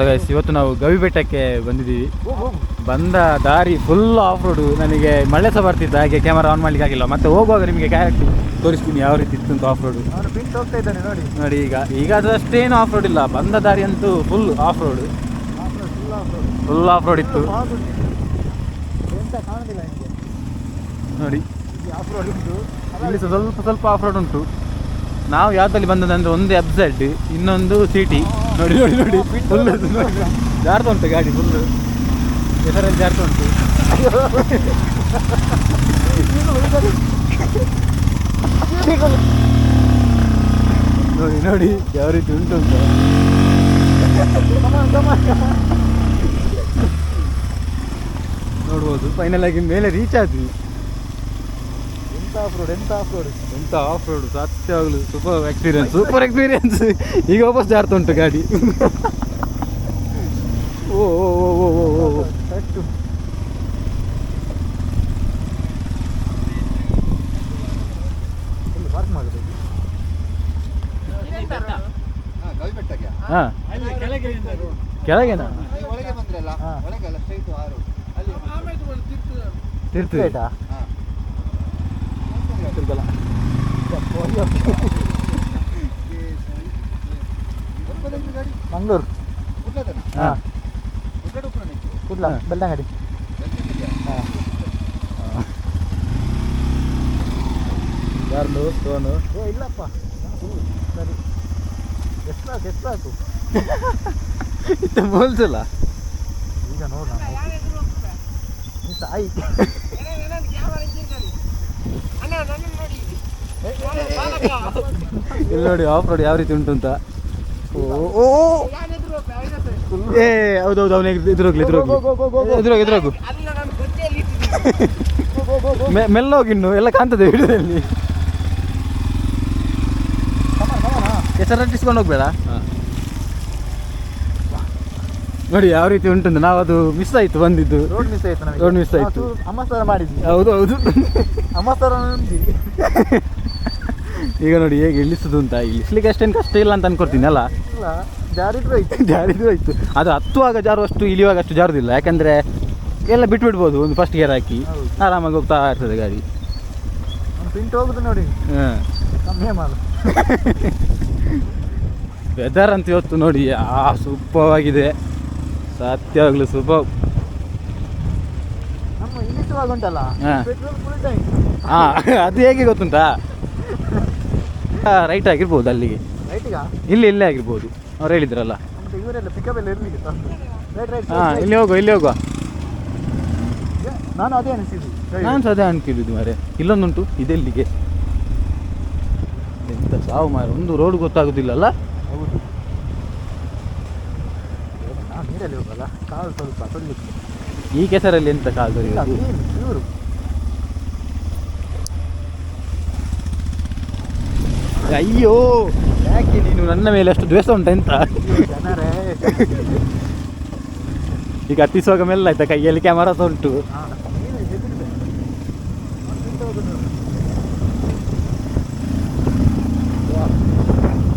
guys, ಇವತ್ತು ನಾವು ಗವಿ ಬೆಟ್ಟಕ್ಕೆ ಬಂದಿದ್ದೀವಿ. ಬಂದ ದಾರಿ ಫುಲ್ ಆಫ್ ರೋಡು ನನಗೆ ಮಳೆ ಸಹ ಬರ್ತಿತ್ತು. ಹಾಗೆ ಕ್ಯಾಮರಾ ಆನ್ ಮಾಡ್ಲಿಕ್ಕೆ ಆಗಿಲ್ಲ. ಮತ್ತೆ ಹೋಗುವಾಗ ನಿಮಗೆ ಕ್ಯಾರೆಕ್ಟ್ ತೋರಿಸ್ತೀನಿ ಯಾವ ರೀತಿ ಇತ್ತು ಅಂತ ಆಫ್ ರೋಡು ನೋಡಿ. ನೋಡಿ ಈಗ ಈಗ ಅದು ಅಷ್ಟೇನು ಆಫ್ ರೋಡ್ ಇಲ್ಲ. ಬಂದ ದಾರಿ ಅಂತೂ full off road full off road ಇತ್ತು. ನೋಡಿ. ಇಲ್ಲಿ ಆಫ್ ರೋಡ್ ಉಂಟು ಇಲ್ಲಿ ಸಹ ಸ್ವಲ್ಪ ಸ್ವಲ್ಪ ಆಫ್ ರೋಡ್ ಉಂಟು. ನಾವು ಯಾವ್ದಲ್ಲಿ ಬಂದದಂದ್ರೆ ಒಂದು ಎಫ್ ಝೆಡ್ ಇನ್ನೊಂದು ಸಿಟಿ ನೋಡಿ ನೋಡಿ ನೋಡಿ. ಜಾರ್ತಾ ಉಂಟು ಗಾಡಿ ಫುಲ್ ಹೆಸರಲ್ಲಿ ಜಾರ್ತಾ ಉಂಟು. ನೋಡಿ ನೋಡಿ. ಯಾವ ರೀತಿ ಉಂಟು ಅಂತ. ನೋಡ್ಬೋದು. ಫೈನಲ್ ಆಗಿ ಮೇಲೆ ರೀಚ್ ಆದ್ವಿ. ಎಂತ ಆಫ್ ರೋಡ್ ಎಂತ ಆಫ್ ರೋಡ್ ಎಂತ ಆಫ್ ರೋಡ್ ಸತ್ಯವಾಗ್ಲು ಸೂಪರ್ ಎಕ್ಸ್ಪೀರಿಯನ್ಸ್ ಸೂಪರ್ ಎಕ್ಸ್ಪೀರಿಯನ್ಸ್ ಈಗ ವಾಪಸ್ ಜಾರ್ತಾ ಉಂಟು ಗಾಡಿ. ಓ ಓ ಓ ಓ ಓ ಓ ಕರೆಕ್ಟ್ ಪಾರ್ಕ್ ಮಾಡುದು ಹಾಂ. ಕೆಳಗೆನಾ? ಒಳಗೆ ಬಂದ್ರಲ್ಲ ಸ್ಟ್ರೈಟ್ ಆರು. ಅಲ್ಲಿ. ತಿರ್ಗಲ್ಲ ಮಂಗಳೂರು. ಹಾ. ಕುಡ್ಲ ಹಾ. ಬೆಳ್ತಂಗಡಿ ಹಾಂ. ಯಾರ್ದು ಸ್ಟೋನು ಏ ಇಲ್ಲಪ್ಪ. ಸರಿ. ಎಷ್ಟು ಸಾಕು ಎಷ್ಟು ಸಾಕು ಬೋಲ್ಸಲ್ಲ ಈಗ ನೋಡ ನೀ ಸಾಯಿ ಇಲ್ಲಿ ನೋಡಿ ಆಫ್ ರೋಡ್ ಯಾವ ರೀತಿ ಉಂಟು ಅಂತ. ಓ ಓ ಏ ಹೌದೌದು ಅವನಿಗೆ ಎದುರೋಗ್ಲಿ ಎದುರೋಗ್ಲಿ. ಎದುರೋಗಿ ಎದುರೋಗು. ಮೆ ಮೆಲ್ಲೋಗಿ ಇನ್ನು ಎಲ್ಲ ಕಾಣ್ತದೆ ವಿಡಿಯೋದಲ್ಲಿ. ಹೆಸರಟ್ಟಿಸ್ಕೊಂಡು ಹೋಗ್ಬೇಡ? ನೋಡಿ ಯಾವ ರೀತಿ ಉಂಟು ನಾವು ಅದು ಮಿಸ್ ಆಯ್ತು ಬಂದಿದ್ದು. ರೋಡ್ ಮಿಸ್ ಆಯ್ತು ನಮಗೆ. ರೋಡ್ ಮಿಸ್ ಆಯ್ತು. ಅಮ್ಮಸ್ತಾರ ಮಾಡಿದ್ವಿ. ಹೌದು ಹೌದು. ಅಮ್ಮಸ್ತಾರ ಉಂಟು ಈಗ ನೋಡಿ ಹೇಗೆ ಇಳಿಸುದು ಅಂತ. ಇಳಿಸ್ಲಿಕ್ಕೆ ಅಷ್ಟೇನು ಕಷ್ಟ ಇಲ್ಲ ಅಂತ ಅನ್ಕೊಡ್ತೀನಿ ಅಲ್ಲ? ಜಾರಿದ್ರು ಆಯ್ತು ಜಾರಿದ್ರು ಆಯ್ತು ಅದು ಹತ್ತುವಾಗ ಜಾರುವಷ್ಟು ಇಳಿಯುವಾಗ ಅಷ್ಟು ಜಾರುದಿಲ್ಲ. ಯಾಕಂದ್ರೆ ಎಲ್ಲ ಬಿಟ್ಬಿಡ್ಬೋದು ಒಂದು ಫಸ್ಟ್ ಗೇರ್ ಹಾಕಿ. ಆರಾಮಾಗಿ ಹೋಗ್ತಾ ಇರ್ತದೆ ಗಾಡಿ. ಪಿಂಟ್ ಹೋಗುದು ನೋಡಿ. ಹಾಂ. ಕಮ್ಮಿ ಮಾಡು ವೆದರ್ ಅಂತ ಇವತ್ತು ನೋಡಿ ಆ ಸೂಪರ್ವಾಗಿದೆ ಸತ್ಯವಾಗ್ಲೂ ಸೂಪರ್ ಉಂಟಲ್ಲ ಹಾ. ಅದು ಹೇಗೆ ಗೊತ್ತುಂಟಾ? ರೈಟ್ ಆಗಿರ್ಬೋದು ಅಲ್ಲಿಗೆ. ಇಲ್ಲಿ ಇಲ್ಲೇ ಆಗಿರ್ಬೋದು. ಅವ್ರು ಹೇಳಿದ್ರಲ್ಲ. ಹಾಂ ಇಲ್ಲಿ ಹೋಗುವ ಇಲ್ಲಿ ಹೋಗುವ. ನಾನು ಅದೇ ಅನಿಸಿದ್ದು. ನಾನು ಸಹ ಅದೇ ಅನ್ಕಿದ್ದು ಮಾರೆ ಇಲ್ಲೊಂದುಂಟು ಇದೆಲ್ಲಿಗೆ ಎಂತ ಸಾವು ಮಾರ ಒಂದು ರೋಡ್ ಗೊತ್ತಾಗುದಿಲ್ಲಲ್ಲ ಹೌದು. ಹೋಗಲ್ಲ ಕಾಲು ಸ್ವಲ್ಪ ತೊಳಿಲಿಕ್ಕೆ ಈ ಕೆಸರಲ್ಲಿ ಎಂತ ಕಾಲು? ಇವರು. ಅಯ್ಯೋ ಯಾಕೆ ನೀನು ನನ್ನ ಮೇಲೆ ಅಷ್ಟು ದ್ವೇಷ ಉಂಟ ಎಂತ? ಜನರೇ. ಈಗ ಹತ್ತಿಸುವಾಗ ಮೆಲ್ಲ ಆಯ್ತಾ ಕೈಯಲ್ಲಿ ಕ್ಯಾಮರಾ ಸಹ ಉಂಟು.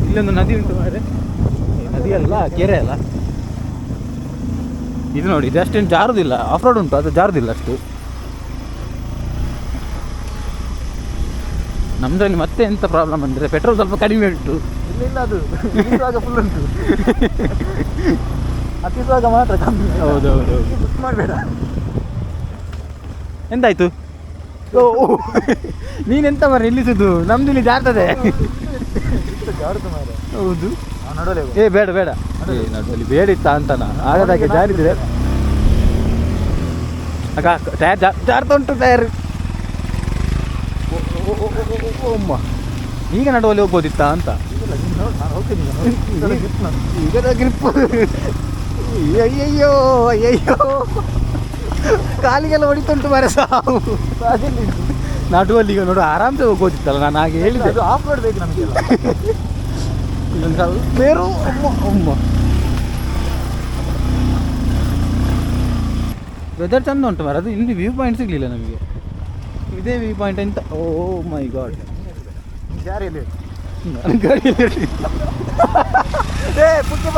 ಇಲ್ಲೊಂದು ನದಿ ಉಂಟು ಮಾರೆ ನದಿ ಅಲ್ಲ ಕೆರೆ ಅಲ್ಲ? ಇದು ನೋಡಿ ಇದು ಅಷ್ಟೇನು ಜಾರುದಿಲ್ಲ. ಆಫ್ ರೋಡ್ ಉಂಟು ಅದು ಜಾರುದಿಲ್ಲ ಅಷ್ಟು. ನಮ್ದ್ರಲ್ಲಿ ಮತ್ತೆ ಎಂತ ಪ್ರಾಬ್ಲಮ್ ಅಂದರೆ ಪೆಟ್ರೋಲ್ ಸ್ವಲ್ಪ ಕಡಿಮೆ ಉಂಟು. ಇಲ್ಲ ಇಲ್ಲ ಅದು ಫುಲ್ ಉಂಟು. ಹತ್ತಿಸುವಾಗ ಮಾತ್ರ ಕಮ್ಮಿ. ಹೌದೌದು ಹೌದು ಮಾಡಬೇಡ. ಎಂತಾಯ್ತು ಓ. ನೀನೆಂತ ಮರ ನಿಲ್ಲಿಸುದು? ನಮ್ದು ಇಲ್ಲಿ ಜಾರ್ತದೆ. ಹೌದು. ಏ ಬೇಡ ಬೇಡ. ನಡುವಲ್ಲಿ ಬೇಡ ಇತ್ತ ಅಂತನ ಆಗದಾಗೆ ಜಾರಿದ್ರೆ ಅಕ್ಕ ಟಯರ್ ಜಾರ್ತಾ ಉಂಟು ಟಯರ್ ಅಮ್ಮ ಈಗ ನಡುವಲ್ಲಿ ಹೋಗ್ಬೋದಿತ್ತ ಅಂತ. ಗ್ರಿಪ್ ಅಯ್ಯಯ್ಯೋ ಅಯ್ಯಯ್ಯೋ. ಕಾಲಿಗೆಲ್ಲ ಹೊಡಿತುಂಟು ಮರೆ ಸಾವು. ನಡುವಲ್ಲಿ ಈಗ ನೋಡು ಆರಾಮ್ಸೆ ಹೋಗ್ಬೋದಿತ್ತಲ್ಲ. ನಾನು ಹಾಗೆ ಹೇಳಿದೆ ಆಫ್ ಮಾಡ್ಬೇಕು ನಮಗೆ ನಮಗೆಲ್ಲ. Pero, umma, umma. ವೆದರ್ ಚಂದ ಉಂಟು ಮರ ಅದು ಇಲ್ಲಿ ವ್ಯೂ ಪಾಯಿಂಟ್ ಸಿಗಲಿಲ್ಲ ನಮಗೆ. ಇದೇ ವ್ಯೂ ಪಾಯಿಂಟ್ ಅಂತ. ಓ ಮೈ ಗಾಡ್ ಯಾರಿಲ್ಲಿ ನನ್ನ ಏ ಪುಟ್ಟಿ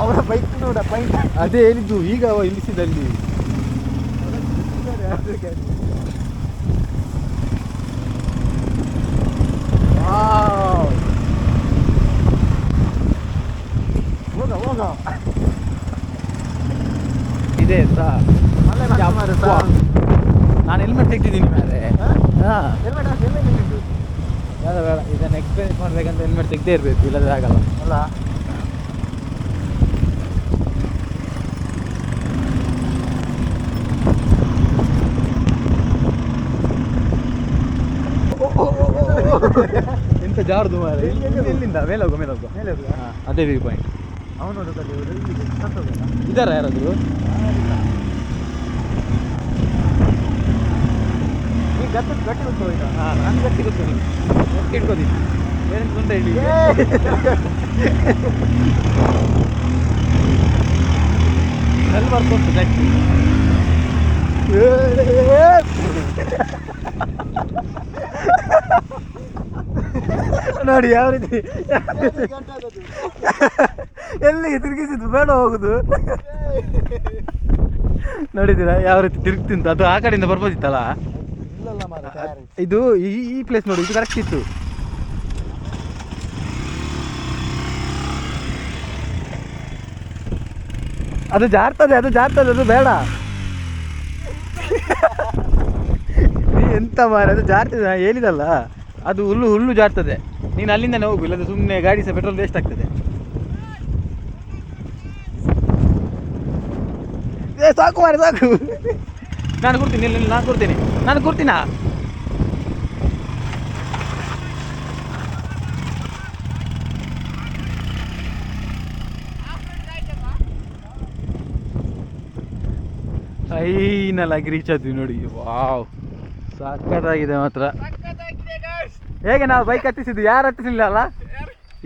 ಅವರ ಬೈಕ್ ನೋಡ ಬೈಕ್ ಅದೇ ಹೇಳಿದ್ದು ಈಗ ಇಳಿಸಿದಲ್ಲಿ ಇದೆ ಅಂತ. ನಾನು ಹೆಲ್ಮೆಟ್ ತೆಗ್ದಿದ್ದೀನಿ ಮೇಲೆ. ಬೇಡ ಬೇಡ. ಇದನ್ನು ಎಕ್ಸ್ಪೀರಿಯನ್ಸ್ ಮಾಡ್ಬೇಕಂತ ಹೆಲ್ಮೆಟ್ ತೆಗ್ದೇ ಇರಬೇಕು ಇಲ್ಲದ್ರೆ ಆಗಲ್ಲ. ಅಲ್ಲ? ಎಂತ ಜಾರ್ದು ಮಾರೆ? ಹೋಗು? ಎಲ್ಲಿಂದ? ಮೇಲೆ ಹೋಗು ಮೇಲೆ ಹೋಗು. ಮೇಲೆ ಹೋಗುವ? ಅದೇ ವ್ಯೂ ಪಾಯಿಂಟ್ ಅವನು ನೋಡೋದಲ್ಲಿ ಇವರು ಇಲ್ಲಿಗೆ ಸತ್ತೋಗಲ್ಲ ಇದಾರ ಈಗ ಗಟ್ಟಿ ಗಟ್ಟಿ ಗೊತ್ತು ಹೋಯ್ತಾ? ಹಾಂ ನಾನು ಗಟ್ಟಿ ಗೊತ್ತು ನಿಮ್ಗೆ ಗಟ್ಟಿ ಇಟ್ಕೋತೀನಿ ಬೇರೆ ತೊಂದರೆ ಹೇಳಿ? ಅಲ್ಲಿ ಗಟ್ಟಿ. ನೋಡಿ ಯಾವ ರೀತಿ ಎಲ್ಲಿಗೆ ತಿರುಗಿಸಿದ್ದು? ಬೇಡ ಹೋಗುದು. ನೋಡಿದ್ದೀರಾ? ಯಾವ ರೀತಿ ತಿರುಗ್ತಿಂತ? ಅದು ಆ ಕಡೆಯಿಂದ ಬರ್ಬೋದಿತ್ತಲ್ಲ? ಇದು ಈ ಪ್ಲೇಸ್ ನೋಡಿ, ಇದು ಕರೆಕ್ಟ್ ಇತ್ತು. ಅದು ಜಾರ್ತದೆ ಅದು ಜಾರ್ತದೆ, ಅದು ಬೇಡ. ಎಂತ ಮಾರ ಅದು ಜಾರ್ತದೆ ಹೇಳಿದಲ್ಲ. ಅದು ಹುಲ್ಲು ಹುಲ್ಲು ಜಾರ್ತದೆ. ನೀನು ಅಲ್ಲಿಂದನೇ ಹೋಗು ಇಲ್ಲದ ಸುಮ್ಮನೆ ಗಾಡಿ ಸಹ ಪೆಟ್ರೋಲ್ ವೇಸ್ಟ್ ಆಗ್ತದೆ ಏ ಸಾಕು ಮಾರಿ ಸಾಕು. ನಾನು ಕೊಡ್ತೀನಿ ಇಲ್ಲ ನಾನು ಕೊಡ್ತೀನಿ. ನಾನು ಕೊಡ್ತೀನಾ? ಫೈನಲ್ ಆಗಿ ರೀಚ್ ಆದ್ವಿ ನೋಡಿ. ವಾವ್ ಸಕ್ಕತ್ತಾಗಿದೆ ಮಾತ್ರ. ಹೇಗೆ ನಾವು ಬೈಕ್ ಹತ್ತಿಸಿದ್ದು? ಯಾರು ಹತ್ತಿಸಿಲ್ಲ ಅಲ್ಲ?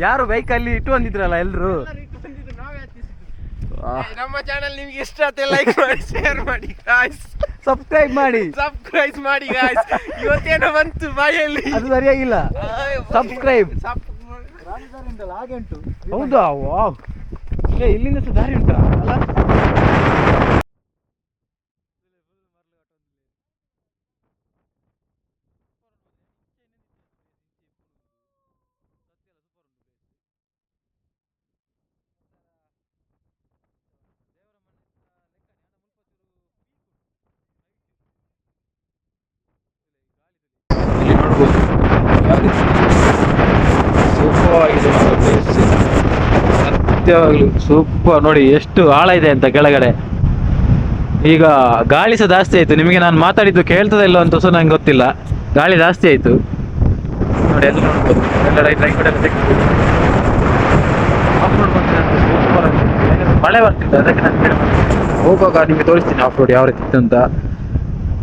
ಯಾರು ಬೈಕಲ್ಲಿ ಇಟ್ಟು ಬಂದಿದ್ರಲ್ಲ ಎಲ್ರು? ನಮ್ಮ ಚಾನಲ್ ನಿಮ್ಗೆ ಇಷ್ಟ ಆಯ್ತು ಲೈಕ್ ಮಾಡಿ ಶೇರ್ ಮಾಡಿ ಗಾಯ್ಸ್ ಸಬ್ಸ್ಕ್ರೈಬ್ ಮಾಡಿ. ಸಬ್ಸ್ಕ್ರೈಬ್ ಮಾಡಿ ಗಾಯ್ಸ್ ಇವತ್ತೇನೋ ಬಂತು ಬಾಯಲ್ಲಿ. ಅದು ಸರಿಯಾಗಿಲ್ಲ. Subscribe. ಹಾಗೆ ಉಂಟು ಹೌದಾ? ವಾವ್. ಏ ಇಲ್ಲಿಂದ ಸಹ ದಾರಿ ಉಂಟಾ? ಅಲ್ಲ ಇಲ್ಲಿ ನೋಡ್ಬೋದು ಯಾವ. ಸತ್ಯವಾಗ್ಲು ಸೂಪರ್ ನೋಡಿ ಎಷ್ಟು ಆಳ ಇದೆ ಅಂತ ಕೆಳಗಡೆ. ಈಗ ಗಾಳಿ ಸಹ ಜಾಸ್ತಿ ಆಯ್ತು. ನಿಮಗೆ ನಾನು ಮಾತಾಡಿದ್ದು ಕೇಳ್ತದ ಇಲ್ಲ ಅಂತ ಸಹ ನಂಗೆ ಗೊತ್ತಿಲ್ಲ. ಗಾಳಿ ಜಾಸ್ತಿ ಆಯ್ತು. ನೋಡಿ ಎಲ್ಲ ಮಳೆ ಬರ್ತಿತ್ತು ಅದಕ್ಕೆ ನಾನು ಹೋಗುವಾಗ ನಿಮಗೆ ತೋರಿಸ್ತೀನಿ ಆಫ್ ರೋಡ್ ಯಾವ ರೀತಿ ಇತ್ತು ಅಂತ.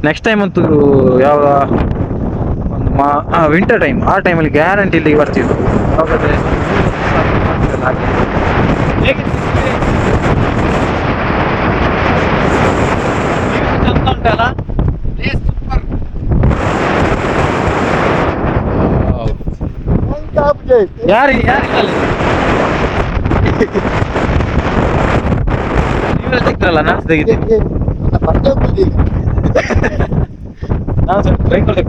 ನೆಕ್ಸ್ಟ್ ಟೈಮ್ ಅಂತೂ ಯಾವ ವಿಂಟರ್ ಟೈಮ್ ಆ ಟೈಮಲ್ಲಿ ಗ್ಯಾರಂಟಿ ಇಲ್ಲಿಗೆ ಬರ್ತಿದ್ರು. ಹಾಗಾದ್ರೆ ಉಂಟಲ್ಲ ಯಾರು ಯಾರಿಲ್ಲ? ನೀವೇ ನಾನು ತೆಗಿತೀನಿ ನಾನು ಸ್ವಲ್ಪ ಬೈಕಲ್ಲಿ